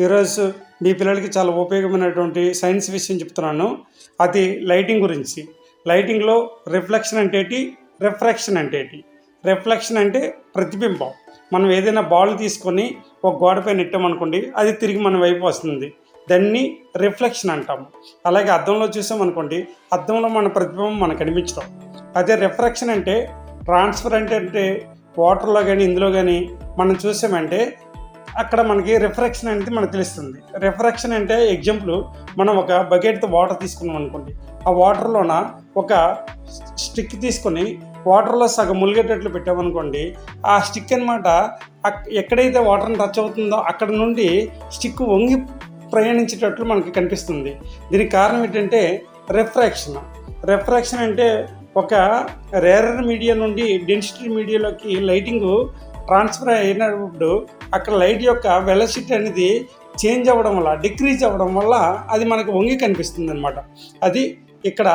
ఈరోజు మీ పిల్లలకి చాలా ఉపయోగమైనటువంటి సైన్స్ విషయం చెప్తున్నాను. అది లైటింగ్ గురించి. లైటింగ్లో రిఫ్లెక్షన్ అంటే ఏంటి? రిఫ్రాక్షన్ అంటే ఏంటి? రిఫ్లెక్షన్ అంటే ప్రతిబింబం. మనం ఏదైనా బాల్ తీసుకొని ఒక గోడపై నెట్టామనుకోండి అది తిరిగి మన వైపు వస్తుంది. దాన్ని రిఫ్లెక్షన్ అంటాం. అలాగే అద్దంలో చూసామనుకోండి అద్దంలో మన ప్రతిబింబం మనకు కనిపించడం అదే రిఫ్రాక్షన్ అంటే ట్రాన్స్ఫర్ అంటే అంటే వాటర్లో కానీ ఇందులో కానీ మనం చూసామంటే అక్కడ మనకి రిఫ్రాక్షన్ అనేది మనకు తెలుస్తుంది. రిఫ్రాక్షన్ అంటే ఎగ్జాంపుల్ మనం ఒక బకెట్తో వాటర్ తీసుకున్నాం అనుకోండి. ఆ వాటర్లోన ఒక స్టిక్ తీసుకొని వాటర్లో సగం ములిగేటట్లు పెట్టామనుకోండి ఆ స్టిక్ అనమాట ఎక్కడైతే వాటర్ని టచ్ అవుతుందో అక్కడ నుండి స్టిక్ వంగి ప్రయాణించేటట్లు మనకి కనిపిస్తుంది. దీనికి కారణం ఏంటంటే రిఫ్రాక్షన్ రిఫ్రాక్షన్ అంటే ఒక రేరర్ మీడియా నుండి డెన్సిటీ మీడియాలోకి లైటింగ్ ట్రాన్స్ఫర్ అయినప్పుడు అక్కడ లైట్ యొక్క వెలసిటీ అనేది చేంజ్ అవ్వడం వల్ల డిక్రీజ్ అవ్వడం వల్ల అది మనకు వంగి కనిపిస్తుంది అనమాట అది ఇక్కడ